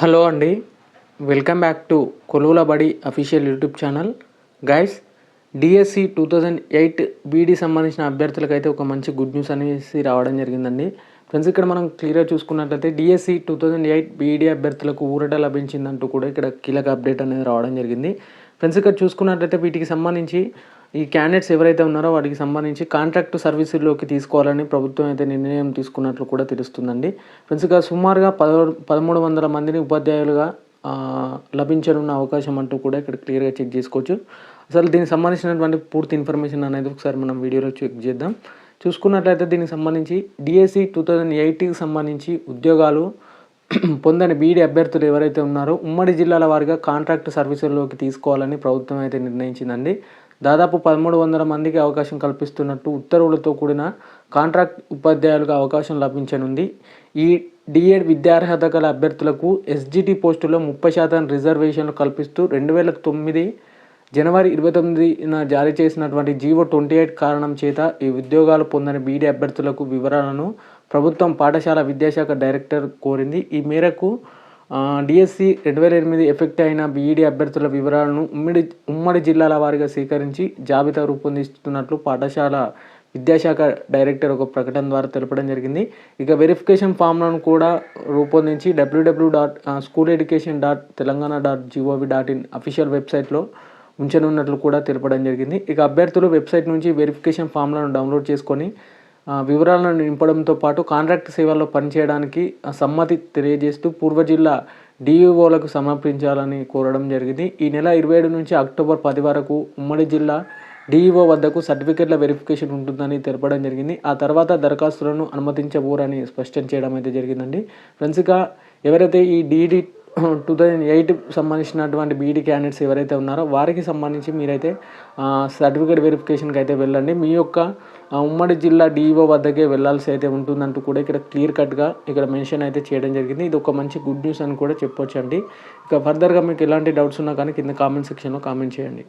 Hello అండి welcome back to కొలువుల బడి official YouTube channel. Guys DSC two thousand eight BEd సంబంధించిన అభ్యర్థులకైతే ఒక మంచి గుడ్ న్యూస్ అనేసి రావడం జరిగిందండి. ఫ్రెండ్స్ ఇక్కడ మనం క్లియర్గా చూసుకున్నట్లయితే DSC two thousand eight BEd అభ్యర్థులకు ఊరట లభించిందంటూ కూడా ఇక్కడ కీలక అప్డేట్ అనేది రావడం జరిగింది. ఫ్రెండ్స్ ఇక్కడ చూసుకున్నట్లయితే వీటికి సంబంధించి ఈ క్యాండిడేట్స్ ఎవరైతే ఉన్నారో వాటికి సంబంధించి కాంట్రాక్ట్ సర్వీసుల్లోకి తీసుకోవాలని ప్రభుత్వం అయితే నిర్ణయం తీసుకున్నట్లు కూడా తెలుస్తుందండి. ఫ్రెండ్స్ ఇక సుమారుగా పదమూడు వందల మందిని ఉపాధ్యాయులుగా లభించనున్న అవకాశం అంటూ కూడా ఇక్కడ క్లియర్గా చెక్ చేసుకోవచ్చు. అసలు దీనికి సంబంధించినటువంటి పూర్తి ఇన్ఫర్మేషన్ అనేది ఒకసారి మనం వీడియోలో చెక్ చేద్దాం. చూసుకున్నట్లయితే దీనికి సంబంధించి డిఎస్సి టూ థౌజండ్ ఎయిటీకి సంబంధించి ఉద్యోగాలు పొందని బీడీ అభ్యర్థులు ఎవరైతే ఉన్నారో ఉమ్మడి జిల్లాల వారిగా కాంట్రాక్ట్ సర్వీసుల్లోకి తీసుకోవాలని ప్రభుత్వం అయితే నిర్ణయించిందండి. దాదాపు పదమూడు వందల మందికి అవకాశం కల్పిస్తున్నట్టు ఉత్తర్వులతో కూడిన కాంట్రాక్ట్ ఉపాధ్యాయులకు అవకాశం లభించనుంది. ఈ డిఎడ్ విద్యార్హత గల అభ్యర్థులకు ఎస్జిటి పోస్టులో ముప్పై శాతం రిజర్వేషన్లు కల్పిస్తూ రెండు వేల తొమ్మిది జనవరి ఇరవై తొమ్మిదిన జారీ చేసినటువంటి జీవో ట్వంటీ ఎయిట్ కారణం చేత ఈ ఉద్యోగాలు పొందని బీడీ అభ్యర్థులకు వివరాలను ప్రభుత్వం పాఠశాల విద్యాశాఖ డైరెక్టర్ కోరింది. ఈ మేరకు డిఎస్సి రెండు వేల ఎనిమిది ఎఫెక్ట్ అయిన బీఈడీ అభ్యర్థుల వివరాలను ఉమ్మడి ఉమ్మడి జిల్లాల వారీగా సేకరించి జాబితా రూపొందిస్తున్నట్లు పాఠశాల విద్యాశాఖ డైరెక్టర్ ఒక ప్రకటన ద్వారా తెలపడం జరిగింది. ఇక వెరిఫికేషన్ ఫామ్లను కూడా రూపొందించి WW dot school education dot Telangana dot GOV dot in official వెబ్సైట్లో ఉంచనున్నట్లు కూడా తెలపడం జరిగింది. ఇక అభ్యర్థులు వెబ్సైట్ నుంచి వెరిఫికేషన్ ఫామ్లను డౌన్లోడ్ చేసుకొని వివరాలను నింపడంతో పాటు కాంట్రాక్ట్ సేవల్లో పనిచేయడానికి సమ్మతి తెలియజేస్తూ పూర్వ జిల్లా డిఈఓలకు సమర్పించాలని కోరడం జరిగింది. ఈ నెల ఇరవై ఏడు నుంచి అక్టోబర్ పది వరకు ఉమ్మడి జిల్లా డిఈఓ వద్దకు సర్టిఫికెట్ల వెరిఫికేషన్ ఉంటుందని తెలపడం జరిగింది. ఆ తర్వాత దరఖాస్తులను అనుమతించబోరని స్పష్టం చేయడం అయితే జరిగిందండి. ఫ్రెండ్స్ ఇక ఎవరైతే ఈ డిఈడి టూ థౌజండ్ ఎయిట్ సంబంధించినటువంటి బీఈడి క్యాండిడేట్స్ ఎవరైతే ఉన్నారో వారికి సంబంధించి మీరైతే సర్టిఫికేట్ వెరిఫికేషన్కి అయితే వెళ్ళండి. మీ యొక్క ఉమ్మడి జిల్లా డిఈఓ వద్దకే వెళ్ళాల్సి అయితే ఉంటుందంటూ కూడా ఇక్కడ క్లియర్ కట్గా ఇక్కడ మెన్షన్ అయితే చేయడం జరిగింది. ఇది ఒక మంచి గుడ్ న్యూస్ అని కూడా చెప్పొచ్చండి. ఇక ఫర్దర్గా మీకు ఎలాంటి డౌట్స్ ఉన్నా కానీ కింద కామెంట్ సెక్షన్లో కామెంట్ చేయండి.